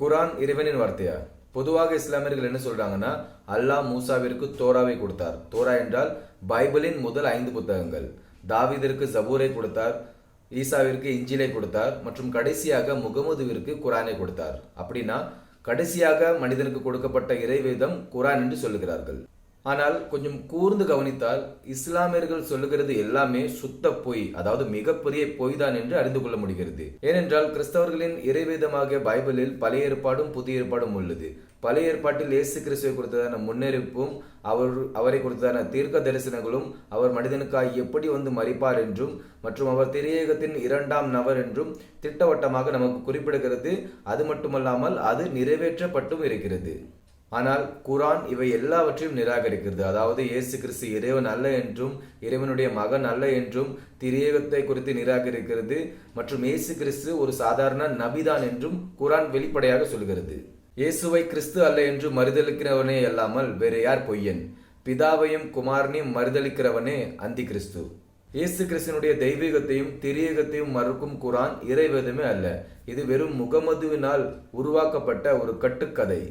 குரான் இறைவனின் வார்த்தையா? பொதுவாக இஸ்லாமியர்கள் என்ன சொல்றாங்கன்னா அல்லாஹ் மூசாவிற்கு தோராவை கொடுத்தார். தோரா என்றால் பைபிளின் முதல் ஐந்து புத்தகங்கள். தாவீதிற்கு ஜபூரை கொடுத்தார் ஈசாவிற்கு இஞ்சிலை கொடுத்தார் மற்றும் கடைசியாக முகமதுவிற்கு குரானை கொடுத்தார். அப்படின்னா கடைசியாக மனிதனுக்கு கொடுக்கப்பட்ட இறைவேதம் குரான் என்று சொல்லுகிறார்கள். ஆனால் கொஞ்சம் கூர்ந்து கவனித்தால் இஸ்லாமியர்கள் சொல்லுகிறது எல்லாமே சுத்த பொய் அதாவது மிகப்பெரிய பொய் தான் என்று அறிந்து கொள்ள முடிகிறது. ஏனென்றால் கிறிஸ்தவர்களின் இறைவேதமாக பைபிளில் பழைய ஏற்பாடும் புதிய ஏற்பாடும் உள்ளது. பழைய ஏற்பாட்டில் இயேசு கிறிஸ்துவை கொடுத்ததான முன்னறிவிப்பும் அவர் அவரை கொடுத்ததான தீர்க்க தரிசனங்களும் அவர் மனிதனுக்காய் எப்படி வந்து மறிப்பார் என்றும் மற்றும் அவர் திரையகத்தின் இரண்டாம் நபர் என்றும் திட்டவட்டமாக நமக்கு குறிப்பிடுகிறது. அது மட்டுமல்லாமல் அது நிறைவேற்றப்பட்டும் இருக்கிறது. ஆனால் குரான் இவை எல்லாவற்றையும் நிராகரிக்கிறது. அதாவது இயேசு கிறிஸ்து இறைவன் அல்ல என்றும் இறைவனுடைய மகன் அல்ல என்றும் திரியகத்தை குறித்து நிராகரிக்கிறது மற்றும் இயேசு கிறிஸ்து ஒரு சாதாரண நபிதான் என்றும் குரான் வெளிப்படையாக சொல்கிறது. இயேசுவை கிறிஸ்து அல்ல என்று மறுதளிக்கிறவனே அல்லாமல் வேறு யார் பொய்யன்? பிதாவையும் குமாரனையும் மறுதளிக்கிறவனே அந்தி கிறிஸ்து. இயேசு கிறிஸ்தனுடைய தெய்வீகத்தையும் திரியகத்தையும் மறுக்கும் குரான் இறைவேதமே அல்ல. இது வெறும் முகமதுவினால் உருவாக்கப்பட்ட ஒரு கட்டுக்கதை.